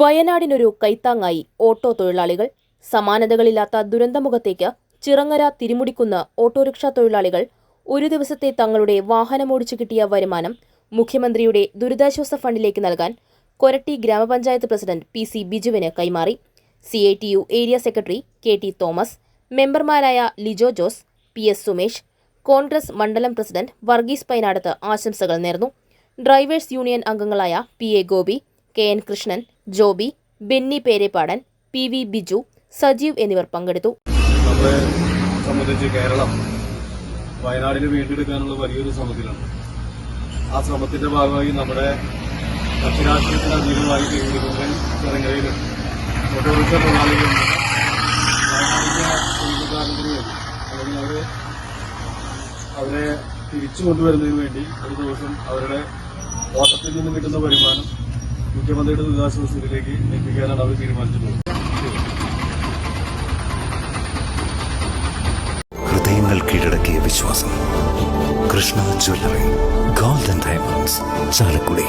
വയനാടിനൊരു കൈത്താങ്ങായി auto തൊഴിലാളികൾ. സമാനതകളില്ലാത്ത ദുരന്തമുഖത്തേക്ക് Chirangara തിരിമുടിക്കുന്ന autorickshaw തൊഴിലാളികൾ. ഒരു ദിവസത്തെ തങ്ങളുടെ വാഹനമോടിച്ചു കിട്ടിയ വരുമാനം മുഖ്യമന്ത്രിയുടെ ദുരിതാശ്വാസ ഫണ്ടിലേക്ക് നൽകാൻ കൊരട്ടി ഗ്രാമപഞ്ചായത്ത് പ്രസിഡന്റ് പി സി ബിജുവിന് കൈമാറി. C I T U area secretary K T Thomas മെമ്പർമാരായ Lijo Jose P S Sumesh Congress മണ്ഡലം പ്രസിഡന്റ് വർഗീസ് പൈനാടത്ത് ആശംസകൾ നേർന്നു. ഡ്രൈവേഴ്സ് യൂണിയൻ അംഗങ്ങളായ P A Gopi K N Krishnan Joby Benny Perepadan P V Biju Sajeev എന്നിവർ പങ്കെടുത്തു. നമ്മളെ സംബന്ധിച്ച് കേരളം വയനാടിനെ വീണ്ടെടുക്കാനുള്ള വലിയൊരു ശ്രമത്തിലാണ്. ആ ശ്രമത്തിന്റെ ഭാഗമായി നമ്മുടെ കക്ഷിരാഷ്ട്രീയത്തിന് അതീതമായി തിരുവനന്തപുരം തെലങ്കരയിലും ഓട്ടോറിക്ഷ തൊഴിലാളികളും ജീവിതകാലത്തിന് വേണ്ടി അല്ലെങ്കിൽ അവരെ തിരിച്ചു കൊണ്ടുവരുന്നതിന് വേണ്ടി ഒരു ദിവസം അവരുടെ ഓട്ടത്തിൽ നിന്ന് കിട്ടുന്ന വരുമാനം മുഖ്യമന്ത്രിയുടെ ദുരിതാശ്വാസത്തിലേക്ക് എത്തിക്കാനാണ് അവർ തീരുമാനിച്ചിട്ടുള്ളത് ഹൃദയങ്ങൾ കീഴടക്കിയ വിശ്വാസം. Krishna jewellery golden diamonds Chalakudy.